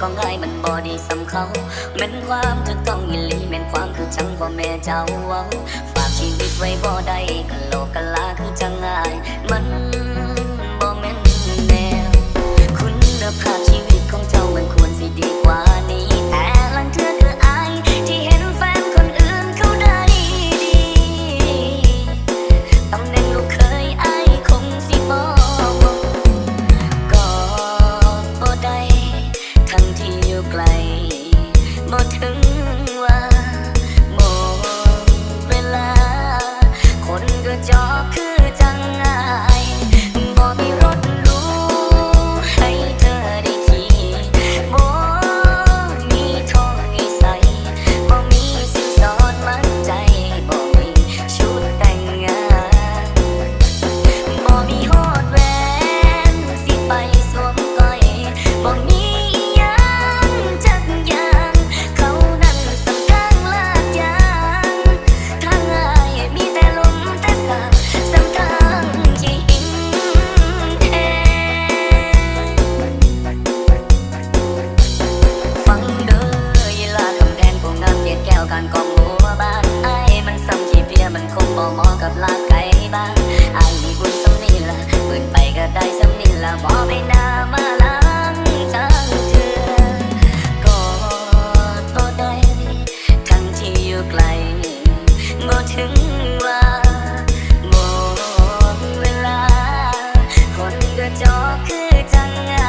ของไอ้มันบอดีสำเขาแม่นความถูกต้องยินลีแม่นความคือจังบ่แม่เจ้าเว้า ไกลบ่ถึง การกองหัวบ้านไอ้มันซ้ำขี้เพียมันคงบ่เหมาะกับลาไก่บ้างไอ้มีบุญสำนีละเปิดไปก็ได้สำนีละบอกไปนามาล้างจังเธอก็ตัวใดทั้งที่อยู่ไกลบ่ถึงว่าบ่เวลา คนก็จอคือจังงา